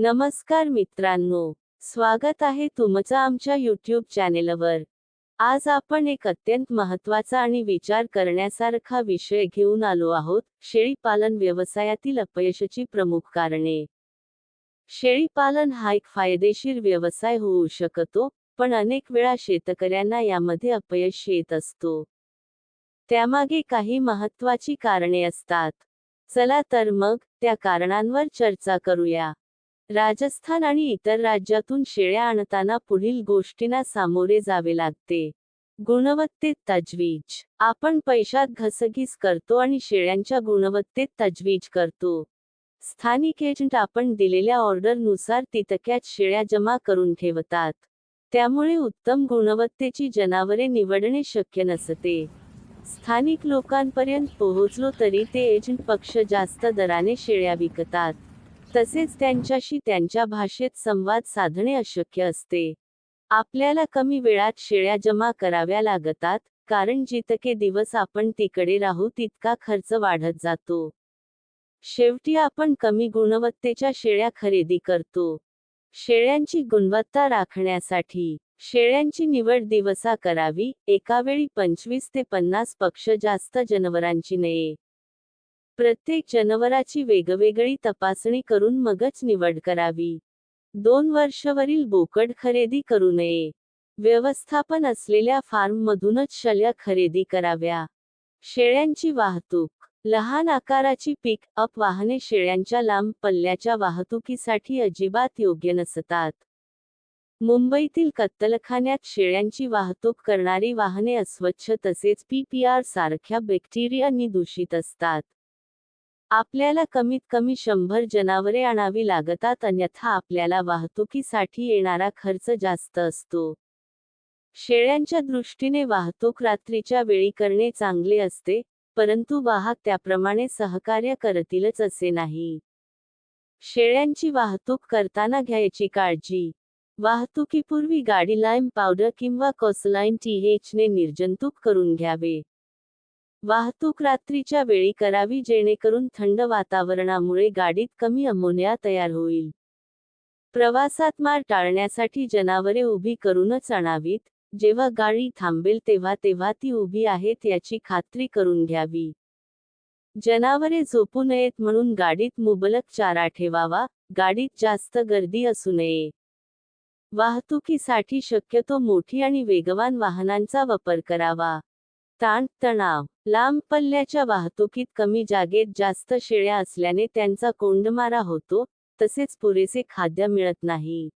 नमस्कार मित्रांनो स्वागत आहे तुमचं आमच्या यूट्यूब चॅनेलवर आज आपण एक अत्यंत महत्त्वाचा आणि विचार करण्यासारखा विषय घेऊन आलो आहोत शेळीपालन व्यवसायातील अपयशाची प्रमुख कारणे. शेळीपालन हा एक फायदेशीर व्यवसाय होऊ शकतो पण अनेक वेळा शेतकऱ्यांना यामध्ये अपयश येत असतो. त्यामागे काही महत्त्वाची कारणे असतात. चला तर मग त्या कारणांवर चर्चा करूया. राजस्थान आणि इतर राज्यातून शेळ्या आणताना पुढील गोष्टींना सामोरे जावे लागते. गुणवत्तेत तजवीज. आपण पैशात घसघीस करतो आणि शेळ्यांच्या गुणवत्तेत तजवीज करतो. स्थानिक एजंट आपण दिलेल्या ऑर्डरनुसार तितक्यात शेळ्या जमा करून ठेवतात. त्यामुळे उत्तम गुणवत्तेची जनावरे निवडणे शक्य नसते. स्थानिक लोकांपर्यंत पोहोचलो तरी ते एजंट पक्ष जास्त दराने शेळ्या विकतात. तसेच त्यांच्याशी त्यांच्या भाषेत संवाद साधणे अशक्य असते. आपल्याला कमी वेळात शेळ्या जमा कराव्या लागतात कारण जितके दिवस आपण तिकडे राहू तितका खर्च वाढत जातो. शेवटी आपण कमी गुणवत्तेच्या शेळ्या खरेदी करतो. शेळ्यांची गुणवत्ता राखण्यासाठी शेळ्यांची निवड दिवसा करावी एकावेळी पंचवीस ते पन्नास पक्ष जास्त जनावरांची नये. प्रत्येक जनावराची वेगवेगळी तपासणी करून मगच निवड करावी. दोन वर्षवरील बोकड खरेदी करू नये. व्यवस्थापन असलेल्या फार्ममधूनच शल्य खरेदी कराव्या. शेळ्यांची वाहतूक. लहान आकाराची पिक अप वाहने शेळ्यांच्या लांब पल्ल्याच्या वाहतुकीसाठी अजिबात योग्य नसतात. मुंबईतील कत्तलखान्यात शेळ्यांची वाहतूक करणारी वाहने अस्वच्छ तसेच पीपीआर सारख्या बॅक्टेरियानी दूषित असतात. आपल्याला कमीत कमी शंभर जनावरे आणावी लागतात अन्यथा आपल्याला वाहतुकीसाठी येणारा खर्च जास्त असतो. शेळ्यांच्या दृष्टीने वाहतूक रात्रीच्या वेळी करणे चांगले असते परंतु वाहक त्याप्रमाणे सहकार्य करतीलच असे नाही. शेळ्यांची वाहतूक करताना घ्यायची काळजी. वाहतुकीपूर्वी गाडी लाईम पावडर किंवा कोसलाईन टीएचने निर्जंतुक करून घ्यावे. वाहतूक रात्रीच्या वेळी करावी जेणेकरून थंड वातावरणामुळे गाडीत कमी अमोनिया तयार होईल. प्रवासात मार टाळण्यासाठी जनावरे उभी करूनच आणावीत जेव्हा गाडी थांबेल तेव्हा तेव्हा ती उभी आहेत याची खात्री करून घ्यावी. जनावरे झोपू नयेत म्हणून गाडीत मुबलक चारा ठेवावा गाडीत जास्त गर्दी असू नये. वाहतुकीसाठी शक्यतो मोठी आणि वेगवान वाहनांचा वापर करावा. ताण तणाव लांब पल्ल्याच्या वाहतुकीत कमी जागेत जास्त शेळ्या असल्याने त्यांचा कोंडमारा होतो तसेच पुरेसे खाद्य मिळत नाही.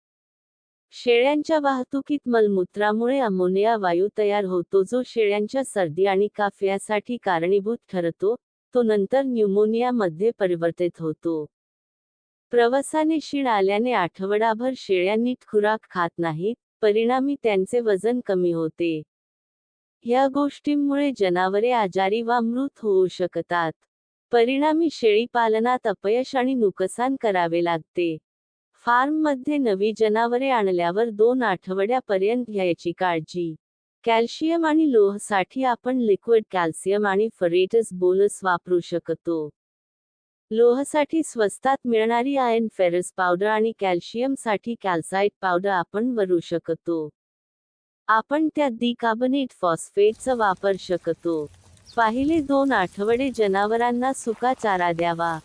शेळ्यांच्या वाहतुकीत मलमूत्रामुळे अमोनिया वायू तयार होतो जो शेळ्यांच्या सर्दी आणि काफ्यासाठी कारणीभूत ठरतो तो नंतर न्यूमोनियामध्ये परिवर्तित होतो. प्रवासाने शीण आल्याने आठवडाभर शेळ्या नीट खुराक खात नाहीत परिणामी त्यांचे वजन कमी होते. ह्या गोष्टींमुळे जनावरे आजारी वा मृत होऊ शकतात. परिणामी शेळी पालनात अपयश आणि नुकसान करावे लागते. फार्ममध्ये नवी जनावरे आणल्यावर दोन आठवड्यापर्यंत घ्यायची काळजी. कॅल्शियम आणि लोहसाठी आपण लिक्विड कॅल्शियम आणि फरेटस बोलस वापरू शकतो. लोहसाठी स्वस्तात मिळणारी आयन फेरस पावडर आणि कॅल्शियमसाठी कॅल्साइट पावडर आपण वरू शकतो. आपण त्यात दिकार्बोनेट फॉस्फेटचा वापर शकतो. पाहिले दोन आठवडे जनावरांना सुका चारा द्यावा.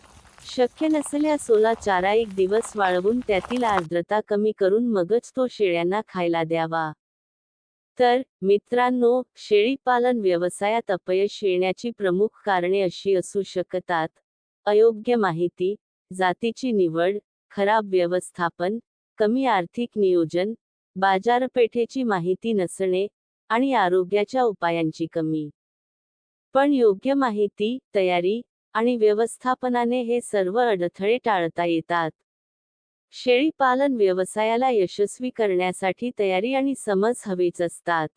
शक्य नसल्यास ओला चारा एक दिवस वाळवून त्यातील आर्द्रता कमी करून मगच तो शेळ्यांना खायला द्यावा. तर मित्रांनो शेळीपालन व्यवसायात अपयश येण्याची प्रमुख कारणे अशी असू शकतात. अयोग्य माहिती जातीची निवड खराब व्यवस्थापन कमी आर्थिक नियोजन बाजारपेठेची माहिती नसणे आणि आरोग्याच्या उपायांची कमी. पण योग्य माहिती तयारी आणि व्यवस्थापनाने हे सर्व अडथळे टाळता येतात. शेळीपालन व्यवसायाला यशस्वी करण्यासाठी तयारी आणि समज हवेच असतात.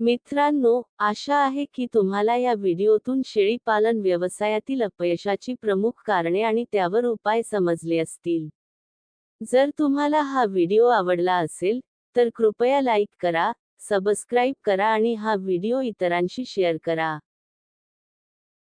मित्रांनो आशा आहे की तुम्हाला या व्हिडिओतून शेळीपालन व्यवसायातील अपयशाची प्रमुख कारणे आणि त्यावर उपाय समजले असतील. जर तुम्हाला हा व्हिडिओ आवडला असेल तर कृपया लाईक करा सबस्क्राईब करा आणि हा व्हिडिओ इतरांशी शेअर करा.